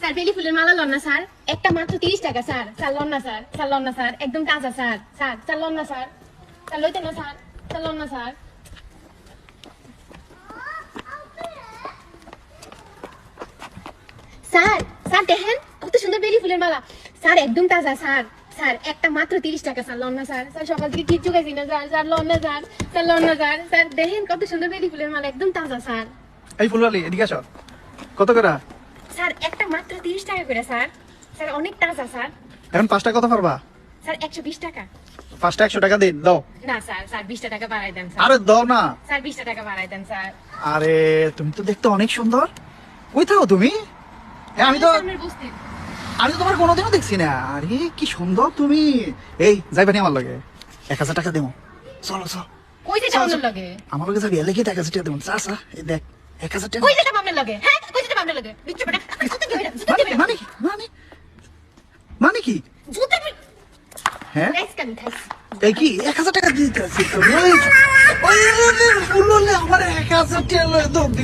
Sir মালা লন না স্যার একটা মাত্র তিরিশ টাকা না স্যার স্যার লন দেখেন কত সুন্দর বেলি ফুলের মালা স্যার একদম তাজা স্যার স্যার একটা মাত্র তিরিশ টাকা স্যার লন স্যার স্যার সকাল থেকে কিচ্ছু খাইছি না স্যার স্যার লন না স্যার স্যার লন স্যার স্যার দেখেন কত সুন্দর বেলি ফুলের মালা একদম তাজা স্যার এই ফুলওয়ালি এদিকে আসো কত করে? স্যার একটা মাত্র তিরিশ টাকা করে স্যার। স্যার অনেক তাজা স্যার। এখন পাঁচটা কত পারবা? স্যার একশো বিশ টাকা। পাঁচটা একশো টাকা দিন দাও। না স্যার স্যার বিশটা টাকা বাড়াই দেন স্যার। আরে দাও না। স্যার বিশটা টাকা বাড়াই দেন স্যার। আরে তুমি তো দেখতে অনেক সুন্দর। কই থাকো তুমি? আমি তো আমি তো তোমার কোনোদিনও দেখছি না। আরে কি সুন্দর তুমি। এই যাইবানি আমার লাগে। এক হাজার টাকা দেবো। চলো চল। কই যেটা আপনার লাগে? আমার লগে যাবি কি এক হাজার টাকা দেবো। চা চা এই দেখ এক হাজার টাকা। কই যেটা আপনার লাগে? হ্যাঁ? লাগে মানে মানে মানে মানে কি জুতা হ্যাঁ এই কি এক হাজার টাকা দিতে আছি তো ওই আমার এক হাজার টাকা দিতে